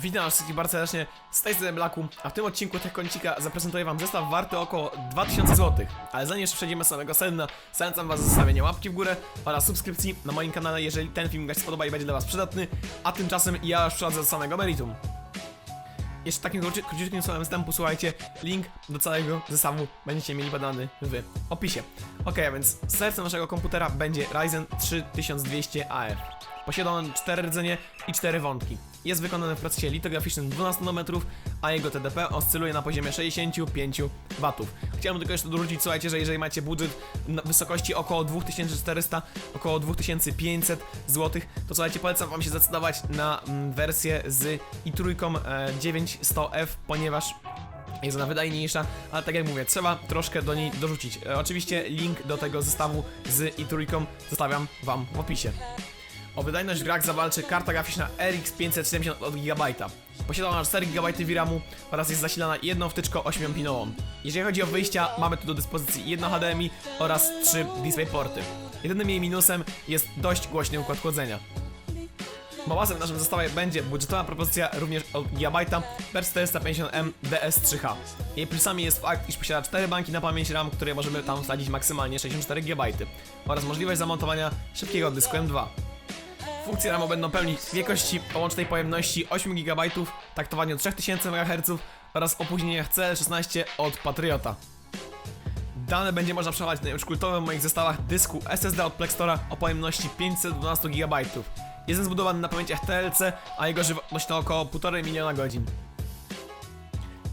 Witam was wszystkich bardzo serdecznie z tej strony Blaku, a w tym odcinku Tech Kącika zaprezentuję wam zestaw warty około 2000 zł. Ale zanim jeszcze przejdziemy z samego sedna, zachęcam was do łapki w górę oraz subskrypcji na moim kanale, jeżeli ten film się spodoba i będzie dla was przydatny, a tymczasem ja już przechodzę do samego meritum. Jeszcze takim króci- króciutkim słowem wstępu, słuchajcie, link do całego zestawu będziecie mieli podany w opisie. Ok, a więc sercem naszego komputera będzie Ryzen 3200 AF. Posiada on 4 rdzenie i 4 wątki. Jest wykonany w procesie litograficznym 12 nanometrów, a jego TDP oscyluje na poziomie 65 W. Chciałbym tylko jeszcze dorzucić, słuchajcie, że jeżeli macie budżet wysokości około 2400, około 2500 zł, to słuchajcie, polecam wam się zdecydować na mm, wersję z i3 e, 9100F, ponieważ jest ona wydajniejsza, ale tak jak mówię, trzeba troszkę do niej dorzucić. E, oczywiście link do tego zestawu z i3 zostawiam wam w opisie. O wydajność w grach zawalczy karta graficzna RX 570 od GB. Posiada ona 4 GB VRAMu oraz jest zasilana jedną wtyczką 8-pinową. Jeżeli chodzi o wyjścia, mamy tu do dyspozycji jedno HDMI oraz 3 DisplayPorty. Jedynym jej minusem jest dość głośny układ chłodzenia. Małasem w naszym zestawie będzie budżetowa propozycja również od Gigabyte'a Per450M DS3H. Jej plusami jest fakt, iż posiada 4 banki na pamięć RAM, które możemy tam wsadzić maksymalnie 64 GB oraz możliwość zamontowania szybkiego dysku M2. Funkcje RAMu będą pełnić dwie kości o łącznej pojemności 8 GB, taktowaniu 3000 MHz oraz opóźnieniach CL16 od Patriota. Dane będzie można przechować na już kultowym moich zestawach dysku SSD od Plextora o pojemności 512 GB. Jest zbudowany na pamięciach TLC, a jego żywotność to około 1,5 miliona godzin.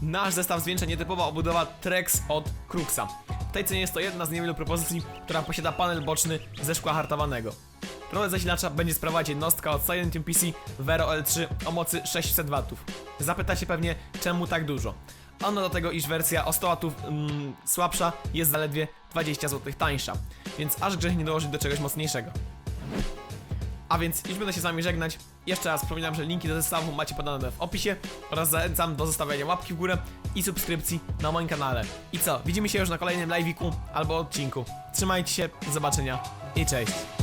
Nasz zestaw zwieńcza nietypowa obudowa Trex od Cruxa. W tej cenie jest to jedna z niewielu propozycji, która posiada panel boczny ze szkła hartowanego. Rolę zasilacza będzie sprawować jednostka od Silentium PC Vero L3 o mocy 600 W. Zapytacie pewnie, czemu tak dużo? Ano do tego, iż wersja o 100 W mm, słabsza jest zaledwie 20 zł tańsza, więc aż grzech nie dołożyć do czegoś mocniejszego. A więc już będę się z wami żegnać. Jeszcze raz przypominam, że linki do zestawu macie podane w opisie oraz zachęcam do zostawiania łapki w górę i subskrypcji na moim kanale. I co, widzimy się już na kolejnym live'iku albo odcinku. Trzymajcie się, do zobaczenia i cześć!